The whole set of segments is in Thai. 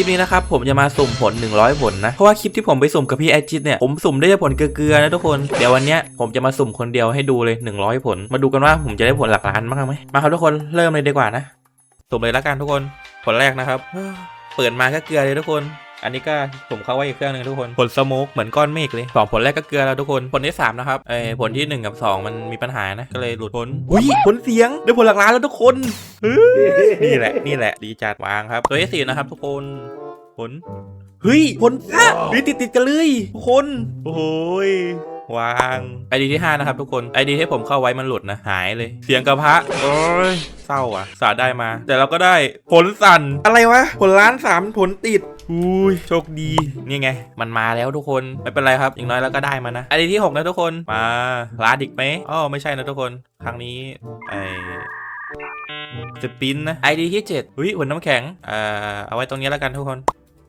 ลิปนี้นะครับผมจะมาสุ่มผล 100 ผลนะ เพราะว่าคลิปที่ผมไปสุ่มกับพี่ไอจิตเนี่ยผมสุ่มได้แต่ผลเกลือๆนะทุกคน เดี๋ยววันเนี้ยผมจะมาสุ่มคนเดียวให้ดูเลย 100 ผล มาดูกันว่าผมจะได้ผลหลักล้านมากไหมมาครับทุกคนเริ่มเลยดีกว่านะสุ่มเลยละกันทุกคนผลแรกนะครับ เปิดมาก็เกลือเลยทุกคน อันนี้ก็ผมเข้าไว้อีกเครื่องหนึงทุกคนผลสโมกเหมือนก้อนเมฆเลยสองผลแรกก็เกลือแล้วทุกคนผลที่สามนะครับเออผลที่หนึ่งกับสองมันมีปัญหานะก็เลยหลุดผลอุ้ยผลเสียงได้ผลหลักล้านแล้วทุกคนเฮ้ยนี่แหละนี่แหละดีจัดวางครับตัวที่สี่นะครับทุกคนผลเฮ้ยผลพระหรือติดติดๆกันเลยทุกคนโอ้โหยวางไอดีที่ห้านะครับทุกคนไอดีที่ผมเข้าไว้มันหลุดนะ หายเลย เสียงกระพระโอ้ยเศร้าอะสาได้มา แต่เราก็ได้ผลสั่นอะไรวะ ผลล้านสามผลติด อุ้ยโชคดีนี่ไง มันมาแล้วทุกคนไม่เป็นไรครับอย่างน้อยเราก็ได้มานะไอดีที่หกนะทุกคนมาลาดิกไหมอ๋อไม่ใช่นะทุกคนครั้งนี้ไอสปินนะ ID ที่7อุ้ยหัวน้ำแข็งเอ่อเอาไว้ตรงนี้แล้วกันทุกคน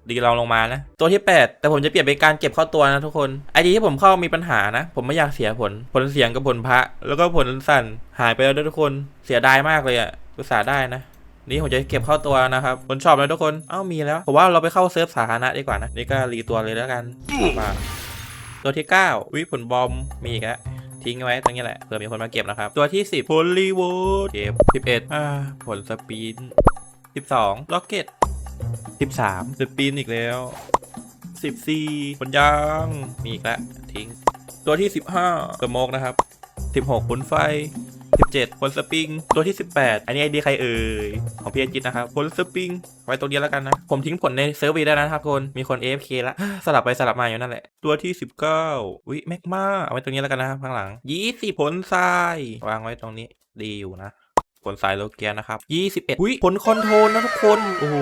ดีลองลงมานะ ตัวที่ 8 แต่ผมจะเปลี่ยนเป็นการเก็บเข้าตัวนะทุกคน ID ที่ผมเข้ามีปัญหานะ ผมไม่อยากเสียผลผลเสียงกับผลพระ แล้วก็ผลสั่นหายไปแล้วด้วยทุกคนเสียดายมากเลยอะอุตส่าห์ได้นะ นี่ผมจะเก็บเข้าตัวนะครับผลชอบนะทุกคน เอ้ามีแล้ว ผมว่าเราไปเข้าเซิร์ฟสาธารณะดีกว่านะ นี่ก็รีตัวเลยแล้วกันมาตัวที่ 9 วิผลบอม มีอีกแล้วทิ้งไว้ตรงนี้แหละเผื่อมีคนมาเก็บนะครับ ตัวที่ 10 p o l y w o o d เก็บ11อ่าผลสปิน12ล็อกเก็ต13 สปินอีกแล้ว 14 ผลยาง มีอีกแล้วทิ้ง ตัวที่ 15สโมกนะครับ 16ผลไฟ 17ผลสปริง ตัวที่ 18 อันนี้ไอดีใครเอ่ย ของพี่อาจิตนะครับผลสปริง ไว้ตรงนี้แล้วกันนะ ผมทิ้งผลในเซิร์ฟวีได้แล้วนะครับคนมีคน AFK ละสลับไปสลับมาอยู่นั่นแหละ ตัวที่ 19วิแมกมาเอาไว้ตรงนี้แล้วกันนะครับข้างหลัง 20ผลทรายวางไว้ตรงนี้ดีอยู่นะ ผลสายโลเกียนะครับ 21 อุ้ยผลคอนโทรลนะทุกคน โอ้โห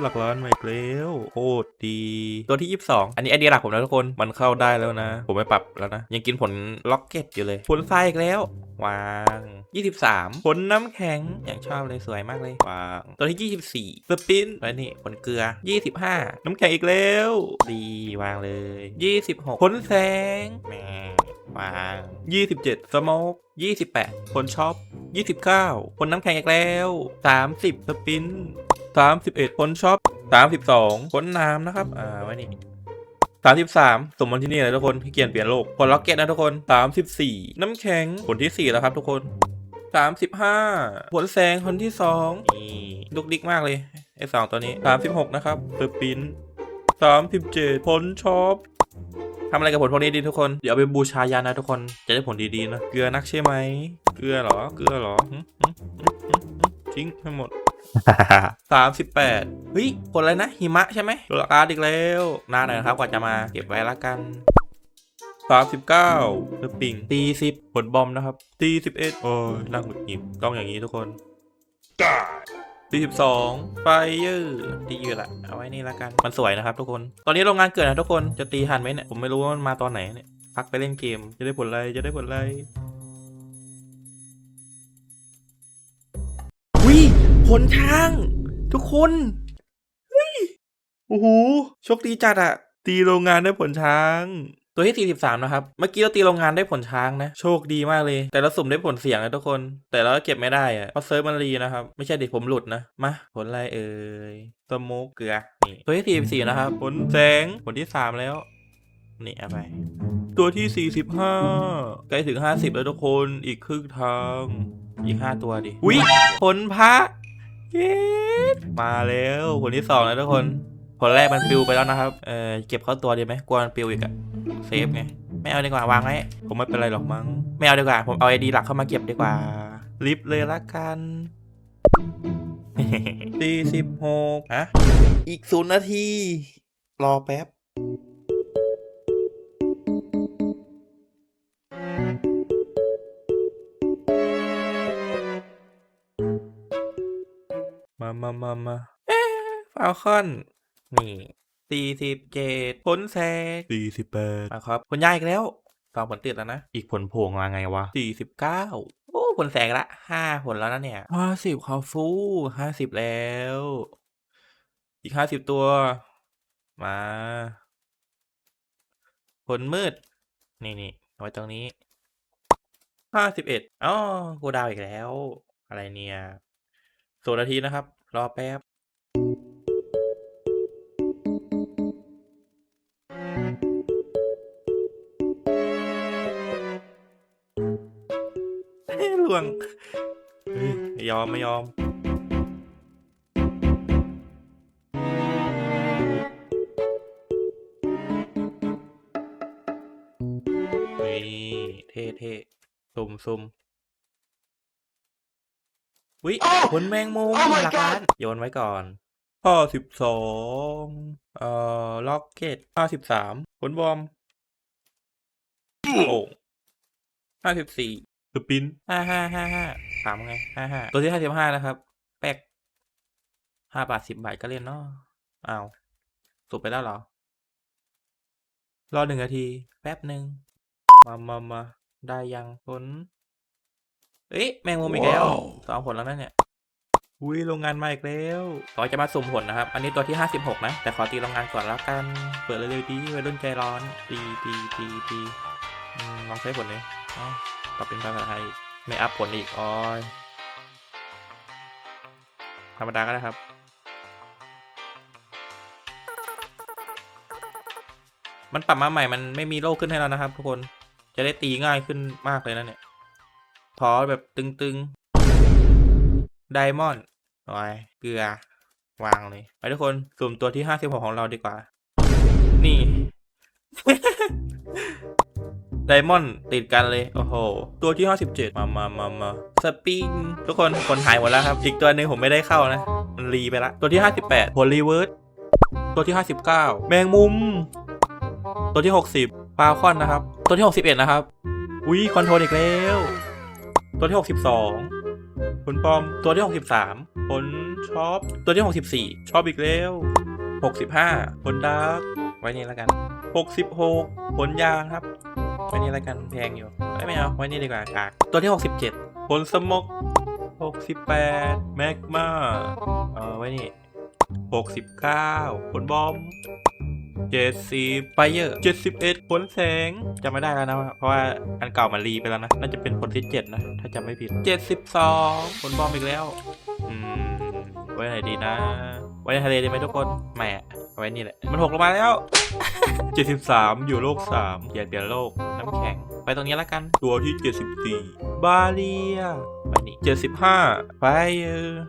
หลักล้านมาอีกแล้วโคตรดี ตัวที่ 22 อันนี้ไอเดียหลักผมนะทุกคน มันเข้าได้แล้วนะ ผมไม่ปรับแล้วนะ ยังกินผลล็อกเก็ตอยู่เลย ผลทรายอีกแล้ว วาง 23 ผลน้ำแข็ง อย่างชอบเลยสวยมากเลยวาง ตัวที่ 24 สปินไว้นี่ผลเกลือ 25 น้ำแข็งอีกแล้ว ดีวางเลย 26 ผลแสงแหม วาง27 สโมก28ผลช็อป 29ผลน้ำแข็งอีกแล้ว 30 สปิน 31ผลช็อป 32ผลน้ำนะครับ อ่า ไว้นี่33สมมติที่นี่เลยทุกคนพี่เกียนเปลี่ยนโลกผลล็อกเก็ตนะทุกคน34น้ำแข็งผลที่4แล้วครับทุกคน35ผลแสงคนที่2นี่ดุกดิกมากเลยไอ้สองตัวนี้36นะครับสปิน37ผลช็อป ทำอะไรกับผลพวกนี้ดีทุกคน เดี๋ยวเอาไปบูชายันนะทุกคน จะได้ผลดีๆนะ เกลือนักใช่ไหม เกลือเหรอ เกลือเหรอหึหึหึหึทิ้งให้หมด สามสิบแปดเฮ้ยผลอะไรนะ หิมะใช่ไหมตัวราคาอีกแล้วนานหน่อยนะครับกว่าจะมาเก็บไว้ละกันสามสิบเก้าสปริงตีสิบผลบอมนะครับตีสิบเอ็ดโอ้ยนั่งหงุดหงิดต้องอย่างนี้ทุกคน ตีสิบสองไฟเยอร์ตีอยู่ละเอาไว้นี่ละกัน มันสวยนะครับทุกคน ตอนนี้โรงงานเกิดนะทุกคน จะตีทันไหมเนี่ย ผมไม่รู้ว่ามันมาตอนไหนเนี่ย พักไปเล่นเกม จะได้ผลอะไร จะได้ผลอะไรวิผลช้าง ทุกคนเฮ้ยโอ้โห โชคดีจัดอะตีโรงงานได้ผลช้าง ตัวที่ 43 นะครับ เมื่อกี้เราตีโรงงานได้ผลช้างนะ โชคดีมากเลย แต่เราสุ่มได้ผลเสียงนะทุกคน แต่เราก็เก็บไม่ได้อะเพราะเซิร์ฟมันรีนะครับ ไม่ใช่เดิผมหลุดนะ มา ผลอะไรเอ่ยสโมกเกลือ นี่ ตัวที่ 44 นะครับ ผลแสง ผลที่ 3 แล้ว นี่เอาไป ตัวที่ 45 ใกล้ถึง 50 แล้วทุกคน อีกครึ่งทาง อีก 5 ตัวดิ วิผลพระเย้มาแล้ว ผลที่สองแล้วทุกคน ผลแรกมันปิวไปแล้วนะครับ เออเก็บเข้าตัวดีไหมกลัวมันปิวอีกอะเซฟไง ไม่เอาดีกว่าวางไว้ผมไม่เป็นไรหรอกมั้ง ไม่เอาดีกว่า ผมเอาไอดีหลักเข้ามาเก็บดีกว่า ลิฟต์เลยละกันสี่สิบหกอะอีกศูนย์นาที รอแป๊บมามามามาเอ๊ะฟาลคอน นี่สี่สิบเจ็ดผลแสกสี่สิบแปดมาครับผลยายอีกแล้วสองผลติดแล้วนะ อีกผลโผงมาไงวะสี่สิบเก้าโอ้ผลแสกละห้าผลแล้วนะเนี่ยห้าสิบคาฟูห้าสิบแล้ว อีกห้าสิบตัว มา ผลมืด นี่นี่เอาไว้ตรงนี้ห้าสิบเอ็ดอ๋อกูดาวอีกแล้ว อะไรเนี่ยโซนาทีนะครับ รอแป๊บ วงเฮ้ยไม่ยอมไม่ยอมนี่เท่เท่ซุ่มซุ่มวิผลแมงมุมหลักล้านโยนไว้ก่อนห้าสิบสองเอ่อล็อกเก็ตห้าสิบสามผลบอมโอ้ห้าสิบสี่ สปินห้าห้าห้าห้าถามไงห้าห้าตัวที่ห้าสิบห้านะครับ แป๊กห้าบาทสิบบาทก็เล่นเนาะอ้าวสุดไปแล้วเหรอ รอหนึ่งนาที แป๊บหนึ่งมามามาได้ยังผลเอ๊ะแมงมุมอีกแล้วว้าวสองผลแล้วนั่นเนี่ยอุ้ยโรงงานมาอีกแล้วขอจะมาสุ่มผลนะครับ อันนี้ตัวที่ห้าสิบหกนะ แต่ขอตีโรงงานก่อนแล้วกัน เปิดเร็วๆดีวัยรุ่นใจร้อนตีตีตีตีอืมลองใช้ผลเลยอ๋อ ปรับเป็นภาษาไทย ไม่อัพผลอีกอ้อยธรรมดาก็ได้ครับ มันปรับมาใหม่มันไม่มีโล่ขึ้นให้แล้วนะครับ ทุกคน จะได้ตีง่ายขึ้นมากเลยนะเนี่ยทอแบบตึงๆ ไดมอนด์โอ้ยเกลือ วางเลย ไปทุกคน สุ่มตัวที่ห้าสิบหกของเราดีกว่า นี่ ไดมอนด์ติดกันเลย โอ้โห ตัวที่ห้าสิบเจ็ดมามามามาสปริง ทุกคนคนหายหมดแล้วครับ อีกตัวหนึ่งผมไม่ได้เข้านะ มันรีไปละ ตัวที่ห้าสิบแปดผลรีเวิร์สตัวที่ห้าสิบเก้าแมงมุม ตัวที่หกสิบปลาคอนนะครับ ตัวที่หกสิบเอ็ดนะครับ อุ้ยคอนโทรลอีกแล้ว ตัวที่หกสิบสองผลปอม ตัวที่หกสิบสามผลช็อป ตัวที่หกสิบสี่ช็อปอีกแล้วหกสิบห้าผลดาร์กไว้นี่แล้วกันหกสิบหกผลยางครับ ว้นี่แล้วกันแพงอยู่เอ้ยไม่เอาไว้นี่ดีกว่ากากตัวที่หกสิบเจ็ดผลสมกหกสิบแปดแมกมาเออไว้นี่หกสิบเก้าผลบอมเจ็ดสิบไฟเยอร์เจ็ดสิบเอ็ดผลแสงจำไม่ได้แล้วนะ เพราะว่าอันเก่ามันรีไปแล้วนะ น่าจะเป็นผลที่เจ็ดนะ ถ้าจำไม่ผิดเจ็ดสิบสองผลบอมอีกแล้ว อืม ไว้ไหนดีนะ ไว้ในทะเลดีไหมทุกคนไม่อะ เอาไว้นี่แหละ มันหกลงมาแล้วเจ็ดสิบสามอยู่โลกสามเปลี่ยนเปลี่ยนโลก น้ำแข็ง ไปตรงนี้และกัน ตัวที่เจ็ดสิบสี่บาเลียไปนี่เจ็ดสิบห้าไฟเออร์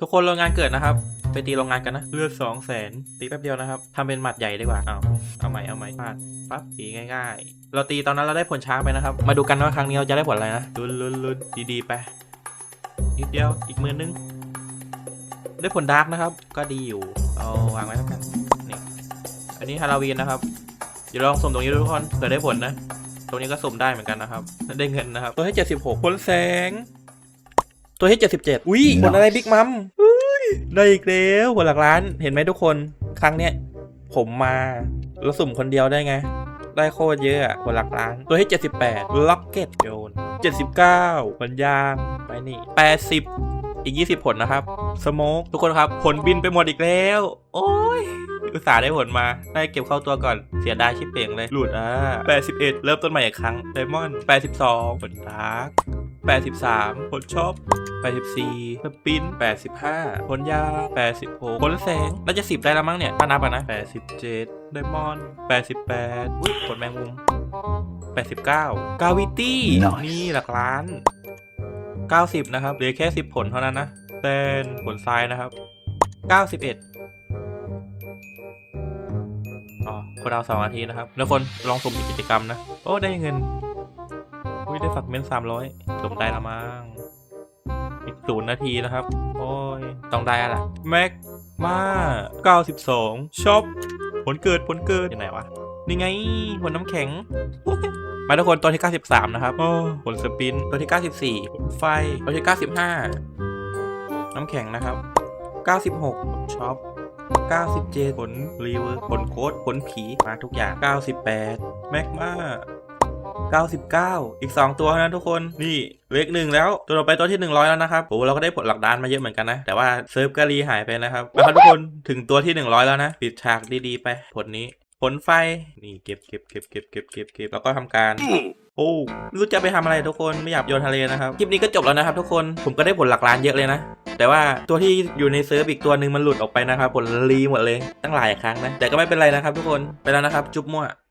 ทุกคนโรงงานเกิดนะครับ ไปตีโรงงานกันนะ เลือดสองแสนตีแป๊บเดียวนะครับทำเป็นหมัดใหญ่ดีกว่าเอาเอาใหม่เอาใหม่พลาดปั๊บตีง่าย ๆ เราตีตอนนั้นเราได้ผลช้าไปนะครับ มาดูกันว่าครั้งนี้เราจะได้ผลอะไรนะลุ้นลุ้นลุ้นดีๆไปนิดเดียวอีกมือนึง ได้ผลดาร์กนะครับ ก็ดีอยู่ เอาวางไว้แล้วกันนี่อันนี้ฮาราวีนนะครับ เดี๋ยวลองสุ่มตรงนี้ดูทุกคนเผื่อได้ผลนะ ตรงนี้ก็สุ่มได้เหมือนกันนะครับ ได้เงินนะครับ ตัวที่เจ็ดสิบหกผลแสง ตัวที่เจ็ดสิบเจ็ดอุ้ยผลอะไรบิ๊กมัมได้อีกแล้วหัวหลักล้าน เห็นไหมทุกคน ครั้งเนี้ยผมมาแล้วสุ่มคนเดียวได้ไง ได้โคตรเยอะอะหัวหลักล้าน ตัวที่78ล็อกเก็ตโยน79ผลยางไปนี่80 อีก 20 ผลนะครับ สโมกทุกคนครับ ผลบินไปหมดอีกแล้ว โอ้ย อุตส่าห์ได้ผลมา ได้เก็บเข้าตัวก่อน เสียดายชิบเป่งเลย หลุดอะ81 เริ่มต้นใหม่อีกครั้ง ไดมอนด์82 ผลดาร์ก83 ผลช็อป84สปิน 85 ผลยา 86 ผลแสง น่าจะ 10 ได้แล้วมั้งเนี่ย ถ้านับอะนะ 87 ไดมอนด์ 88อุ๊ยผลแมงมุม89 กาวิตี้ Nice นี่หลักล้าน 90 นะครับเหลือแค่ 10 ผลเท่านั้นนะเต้นผลทรายนะครับ 91อ๋อคนเอาสองนาทีนะครับ แล้วคนลองสุ่มอีกกิจกรรมนะ โอ้ ได้เงินอุ้ยได้ฝักเม้นสามร้อยสุ่มได้ละมั้งอีกศูนย์นาทีนะครับ โอ้ย ต้องได้อะไรแม็กมาเก้าสิบสองช็อปผลเกิดผลเกิดอยู่ไหนวะ นี่ไงผลน้ำแข็ง มาทุกคนตัวที่ 93 นะครับโอ้ผลสปินตัวที่ 94ผลไฟตัวที่ 95 น้ำแข็งนะครับ 96ผลช็อป97 ผลรีเวอร์ผลโค้ดผลผีมาทุกอย่าง 98 แม็กมา99 อีก 2 ตัวนะทุกคน นี่เลขหนึ่งแล้ว ตัวต่อไปตัวที่ 100 แล้วนะครับโอ้เราก็ได้ผลหลักดานมาเยอะเหมือนกันนะ แต่ว่าเซิร์ฟก็รีหายไปนะครับมาครับทุกคนถึงตัวที่ 100 แล้วนะ ปิดฉากดีๆ ไป ผลนี้ ผลไฟ นี่เก็บเก็บเก็บเก็บเก็บเก็บเก็บแล้วก็ทำการ โอ้ไม่รู้จะไปทำอะไรทุกคนไม่อยากโยนทะเลนะครับ คลิปนี้ก็จบแล้วนะครับทุกคนผมก็ได้ผลหลักล้านเยอะเลยนะ แต่ว่าตัวที่อยู่ในเซิร์ฟอีกตัวหนึ่งมันหลุดออกไปนะครับผลรีหมดเลยตั้งหลายครั้งนะแต่ก็ไม่เป็นไรนะครับทุกคนไปแล้วนะครับจุ๊บมั่ว